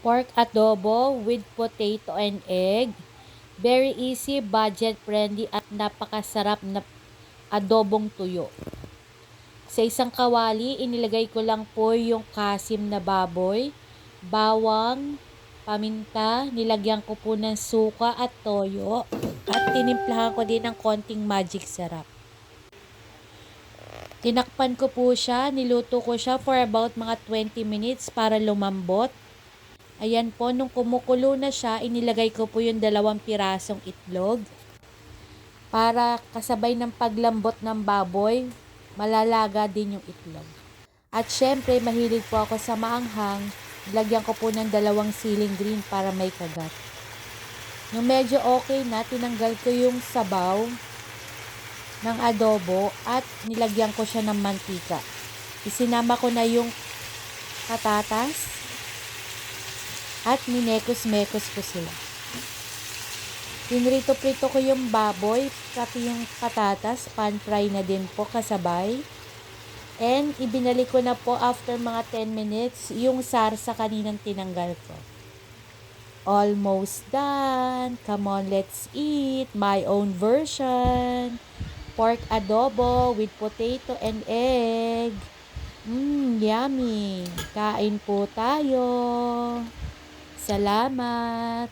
pork adobo with potato and egg. Very easy, budget-friendly at napakasarap na adobong tuyo. Sa isang kawali, inilagay ko lang po yung kasim na baboy, bawang, paminta, nilagyan ko po ng suka at toyo, at tinimplahan ko din ng konting magic sarap. Tinakpan ko po siya, niluto ko siya for about mga 20 minutes para lumambot. Ayan po, nung kumukulo na siya, inilagay ko po yung dalawang pirasong itlog. Para kasabay ng paglambot ng baboy, malalaga din yung itlog. At syempre, mahilig po ako sa maanghang. Lagyan ko po ng dalawang siling green para may kagat. Nung medyo okay na, tinanggal ko yung sabaw ng adobo at nilagyan ko siya ng mantika. Isinama ko na yung patatas at minekos-mekos ko sila. Pinrito-prito ko yung baboy, pati yung patatas, pan-fry na din po kasabay. And ibinalik ko na po after mga 10 minutes yung sarsa kaninang tinanggal ko. Almost done. Come on, let's eat. My own version. Pork adobo with potato and egg. Mmm, yummy. Kain po tayo. Salamat.